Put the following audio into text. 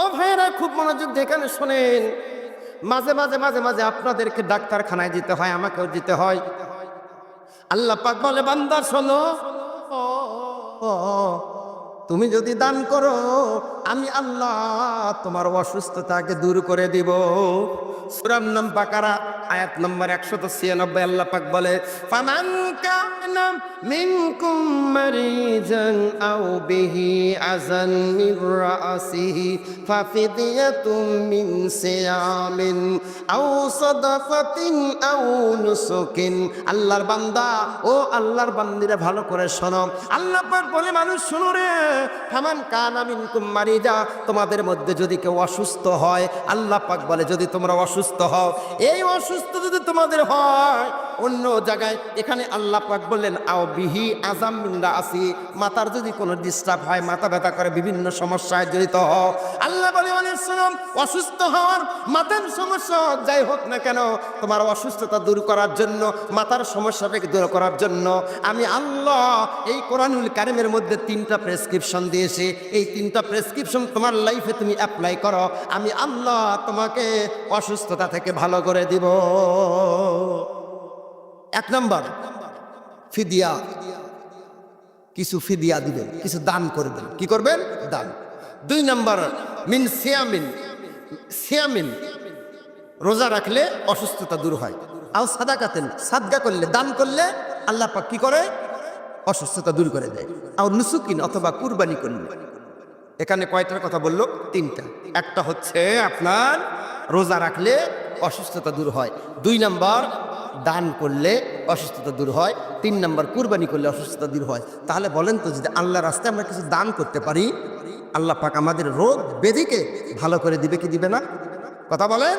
ও ভাইয়েরা, খুব মনোযোগ এখানে শোনেন। মাঝে মাঝে মাঝে মাঝে আপনাদেরকে ডাক্তারখানায় যেতে হয়, আমাকেও যেতে হয়। আল্লাহ পাক বলে বান্দার শোনো। তুমি যদি দান করো, আমি আল্লাহ তোমার অসুস্থতাকে দূর করে দিব। সুরাম নাম পাকারা আয়াত নম্বর একশো তো ছিয়ানব্বই, আল্লাহ পাক বলে আল্লাহর বান্দা, ও আল্লাহর বান্দিরা ভালো করে শোনো। আল্লাহ পাক বলে, মানুষ শোনো রে, ফামান কানা মিনকুম মারিজা, তোমাদের মধ্যে যদি কেউ অসুস্থ হয়, আল্লাহ পাক বলে, যদি তোমরা অসুস্থ হও, এই অসুস্থ যদি তোমাদের হয় অন্য জায়গায়, এখানে আল্লাহ পাক বললেন, আও বিহি আজাম মিন্দা আসি মাথার যদি কোনো ডিস্টার্ব হয়, মাথা ব্যথা করে, বিভিন্ন সমস্যায় জড়িত হও। আল্লাহ বলে, অনেক অসুস্থ হওয়ার মাথার সমস্যা যাই হোক না কেন, তোমার অসুস্থতা দূর করার জন্য, মাথার সমস্যাটাকে দূর করার জন্য, আমি আল্লাহ এই কোরআনুল কারিমের মধ্যে তিনটা প্রেসক্রিপশন দিয়েছি। এই তিনটা প্রেসক্রিপশন তোমার লাইফে তুমি অ্যাপ্লাই করো। আমি আল্লাহ তোমাকে অসুস্থতা থেকে ভালো করে দিব। এক নম্বর, ফিদিয়া। কিছু ফিদিয়া দিবেন, কিছু দান করবেন কি করবেন? দান। দুই নম্বর, মিন সিয়ামিন। সিয়ামিন, রোজা রাখলে অসুস্থতা দূর হয়। আও সাদা কাতেন সাদগা করলে, দান করলে আল্লাহ পাক কি করে? অসুস্থতা দূর করে দেয়। আর নুসুকিন অথবা কুরবানি করলে। এখানে কয়টার কথা বলল? তিনটা। একটা হচ্ছে আপনার রোজা রাখলে অসুস্থতা দূর হয়। দুই নাম্বার, দান করলে অসুস্থতা দূর হয়। তিন নাম্বার, কুরবানি করলে অসুস্থতা দূর হয়। তাহলে বলেন তো, যদি আল্লাহর রাস্তায় আমরা কিছু দান করতে পারি, আল্লাহ পাক আমাদের রোগ বেদিকে ভালো করে দিবে কি দিবে না? কথা বলেন?